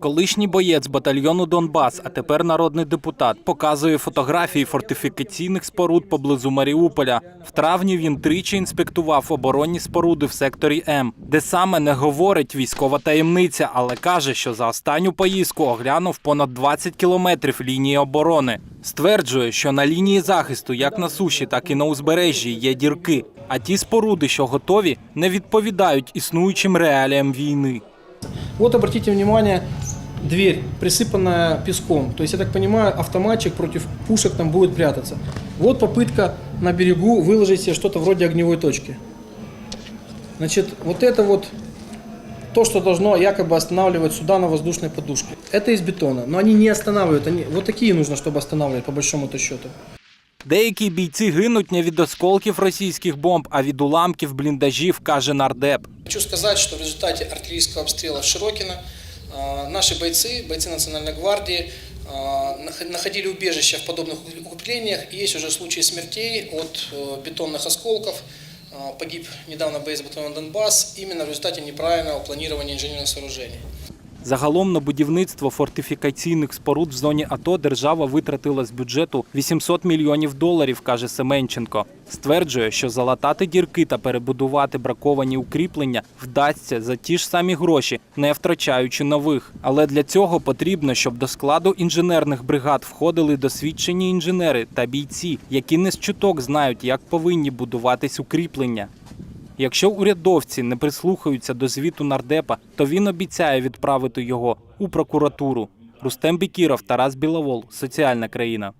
Колишній боєць батальйону Донбас, а тепер народний депутат, показує фотографії фортифікаційних споруд поблизу Маріуполя. В травні він тричі інспектував оборонні споруди в секторі М, де саме не говорить військова таємниця, але каже, що за останню поїздку оглянув понад 20 кілометрів лінії оборони. Стверджує, що на лінії захисту, як на суші, так і на узбережжі, є дірки. А ті споруди, що готові, не відповідають існуючим реаліям війни. Вот обратите внимание, дверь присыпанная песком. То есть, я так понимаю, автоматчик против пушек там будет прятаться. Вот попытка на берегу выложить себе что-то вроде огневой точки. Значит, вот это вот то, что должно якобы останавливать суда на воздушной подушке. Это из бетона, но они не останавливают. Они, вот такие нужно, чтобы останавливать, по большому-то счету. Деякі бійці гинуть не від осколків російських бомб, а від уламків бліндажів, каже нардеп. Хочу сказать, что в результате артиллерийского обстрела Широкина э, наши бойцы, бойцы Национальной гвардии, э, нах- находили убежище в подобных укреплениях. И есть уже случаи смертей от э, бетонных осколков. Э, Погиб недавно боец батальона Донбасс именно в результате неправильного планирования инженерных сооружений. Загалом на будівництво фортифікаційних споруд в зоні АТО держава витратила з бюджету 800 мільйонів доларів, каже Семенченко. Стверджує, що залатати дірки та перебудувати браковані укріплення вдасться за ті ж самі гроші, не втрачаючи нових. Але для цього потрібно, щоб до складу інженерних бригад входили досвідчені інженери та бійці, які не з чуток знають, як повинні будуватись укріплення. Якщо урядовці не прислухаються до звіту нардепа, то він обіцяє відправити його у прокуратуру. Рустем Бікіров, Тарас Біловол, соціальна країна.